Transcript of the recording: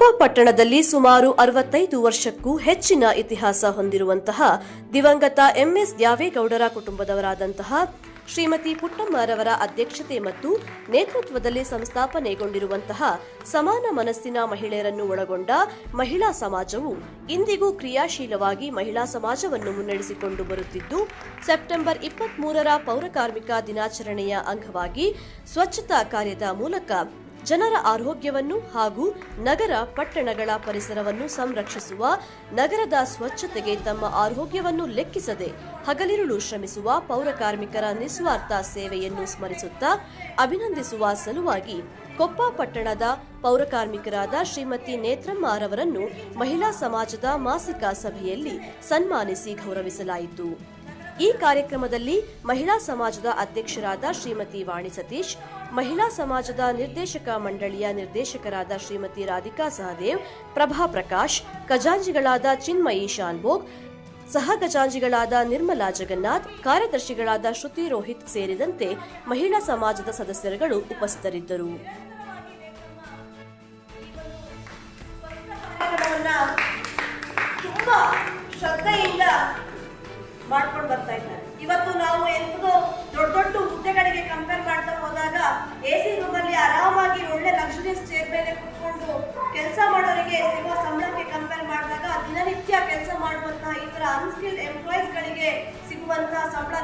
ಕೊಪ್ಪ ಪಟ್ಟಣದಲ್ಲಿ ಸುಮಾರು ಅರವತ್ತೈದು ವರ್ಷಕ್ಕೂ ಹೆಚ್ಚಿನ ಇತಿಹಾಸ ಹೊಂದಿರುವಂತಹ ದಿವಂಗತ ಎಂಎಸ್ ದ್ಯಾವೇಗೌಡರ ಕುಟುಂಬದವರಾದಂತಹ ಶ್ರೀಮತಿ ಪುಟ್ಟಮ್ಮರವರ ಅಧ್ಯಕ್ಷತೆ ಮತ್ತು ನೇತೃತ್ವದಲ್ಲಿ ಸಂಸ್ಥಾಪನೆಗೊಂಡಿರುವಂತಹ ಸಮಾನ ಮನಸ್ಸಿನ ಮಹಿಳೆಯರನ್ನು ಒಳಗೊಂಡ ಮಹಿಳಾ ಸಮಾಜವು ಇಂದಿಗೂ ಕ್ರಿಯಾಶೀಲವಾಗಿ ಮಹಿಳಾ ಸಮಾಜವನ್ನು ಮುನ್ನಡೆಸಿಕೊಂಡು ಬರುತ್ತಿದ್ದು, ಸೆಪ್ಟೆಂಬರ್ ಇಪ್ಪತ್ಮೂರರ ಪೌರಕಾರ್ಮಿಕ ದಿನಾಚರಣೆಯ ಅಂಗವಾಗಿ ಸ್ವಚ್ಛತಾ ಕಾರ್ಯದ ಮೂಲಕ ಜನರ ಆರೋಗ್ಯವನ್ನು ಹಾಗೂ ನಗರ ಪಟ್ಟಣಗಳ ಪರಿಸರವನ್ನು ಸಂರಕ್ಷಿಸುವ, ನಗರದ ಸ್ವಚ್ಛತೆಗೆ ತಮ್ಮ ಆರೋಗ್ಯವನ್ನು ಲೆಕ್ಕಿಸದೆ ಹಗಲಿರುಳು ಶ್ರಮಿಸುವ ಪೌರ ಕಾರ್ಮಿಕರ ನಿಸ್ವಾರ್ಥ ಸೇವೆಯನ್ನು ಸ್ಮರಿಸುತ್ತಾ ಅಭಿನಂದಿಸುವ ಸಲುವಾಗಿ ಕೊಪ್ಪ ಪಟ್ಟಣದ ಪೌರ ಕಾರ್ಮಿಕರಾದ ಶ್ರೀಮತಿ ನೇತ್ರಮ್ಮ ಅವರನ್ನು ಮಹಿಳಾ ಸಮಾಜದ ಮಾಸಿಕ ಸಭೆಯಲ್ಲಿ ಸನ್ಮಾನಿಸಿ ಗೌರವಿಸಲಾಯಿತು. ಈ ಕಾರ್ಯಕ್ರಮದಲ್ಲಿ ಮಹಿಳಾ ಸಮಾಜದ ಅಧ್ಯಕ್ಷರಾದ ಶ್ರೀಮತಿ ವಾಣಿ ಸತೀಶ್, ಮಹಿಳಾ ಸಮಾಜದ ನಿರ್ದೇಶಕ ಮಂಡಳಿಯ ನಿರ್ದೇಶಕರಾದ ಶ್ರೀಮತಿ ರಾಧಿಕಾ ಸಹದೇವ್, ಪ್ರಭಾ ಪ್ರಕಾಶ್ ಖಜಾಂಜಿಗಳಾದ ಚಿನ್ಮಯಿ ಶಾನ್ಭೋಗ್ ಸಹ ಖಜಾಂಜಿಗಳಾದ ನಿರ್ಮಲಾ ಜಗನ್ನಾಥ್, ಕಾರ್ಯದರ್ಶಿಗಳಾದ ಶ್ರುತಿ ರೋಹಿತ್ ಸೇರಿದಂತೆ ಮಹಿಳಾ ಸಮಾಜದ ಸದಸ್ಯರುಗಳು ಉಪಸ್ಥಿತರಿದ್ದರು. ಶ್ರದ್ಧೆಯಿಂದ ಮಾಡ್ಕೊಂಡು ಬರ್ತಾ ಇದ್ದಾರೆ. ಇವತ್ತು ನಾವು ಎಂತದೋ ದೊಡ್ಡ ದೊಡ್ಡ ಹುದ್ದೆಗಳಿಗೆ ಕಂಪೇರ್ ಮಾಡ್ತಾ ಹೋದಾಗ ಎ ಸಿ ರೂಮ್ ಅಲ್ಲಿ ಆರಾಮಾಗಿ ಒಳ್ಳೆ ಲಕ್ಸುರಿಯಸ್ ಚೇರ್ ಮೇಲೆ ಕುತ್ಕೊಂಡು ಕೆಲಸ ಮಾಡೋರಿಗೆ ಸಿಗುವ ಸಂಬಳಕ್ಕೆ ಕಂಪೇರ್ ಮಾಡಿದಾಗ ದಿನನಿತ್ಯ ಕೆಲಸ ಮಾಡುವಂತಹ ಈ ತರ ಅನ್ಸ್ಕಿಲ್ಡ್ ಎಂಪ್ಲಾಯೀಸ್ ಗಳಿಗೆ ಸಿಗುವಂತಹ ಸಂಬಳ